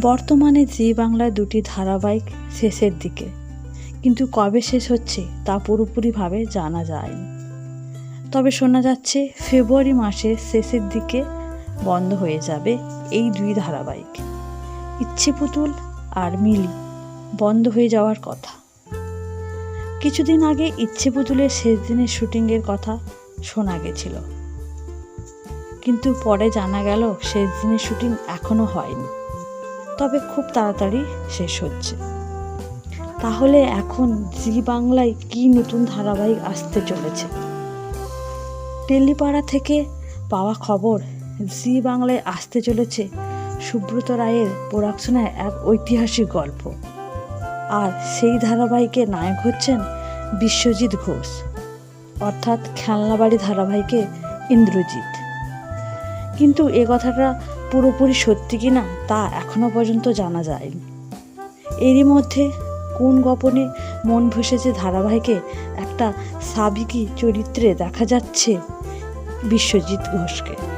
বর্তমানে জি বাংলায় দুটি ধারাবাহিক শেষের দিকে। কিন্তু কবে শেষ হচ্ছে তা পুরোপুরিভাবে জানা যায়নি। তবে শোনা যাচ্ছে ফেব্রুয়ারি মাসের শেষের দিকে বন্ধ হয়ে যাবে এই দুই ধারাবাহিক। ইচ্ছে পুতুল আর মিলি বন্ধ হয়ে যাওয়ার কথা। কিছুদিন আগে ইচ্ছে পুতুলের শেষ দিনের শুটিংয়ের কথা শোনা গেছিল। কিন্তু পরে জানা গেল শেষ দিনের শুটিং এখনও হয়নি। তবে খুব তাড়াতাড়ি শেষ হচ্ছে। তাহলে এখন জি বাংলায় কি নতুন ধারাবাহিক আসতে চলেছে? টেলিপাড়া থেকে পাওয়া খবর জি বাংলায় আসতে চলেছে সুব্রত রায়ের প্রোডাকশনের এক ঐতিহাসিক গল্প। আর সেই ধারাবাহিকে নায়ক হচ্ছেন বিশ্বজিৎ ঘোষ, অর্থাৎ খেলনাবাড়ি ধারাবাহিকে ইন্দ্রজিৎ। কিন্তু এ কথাটা পুরোপুরি সত্যি কি না তা এখনও পর্যন্ত জানা যায়নি। এরই মধ্যে কোন গোপনে মন ভেসেছে ধারাবাহিকে একটা সাবিকি চরিত্রে দেখা যাচ্ছে বিশ্বজিৎ ঘোষকে।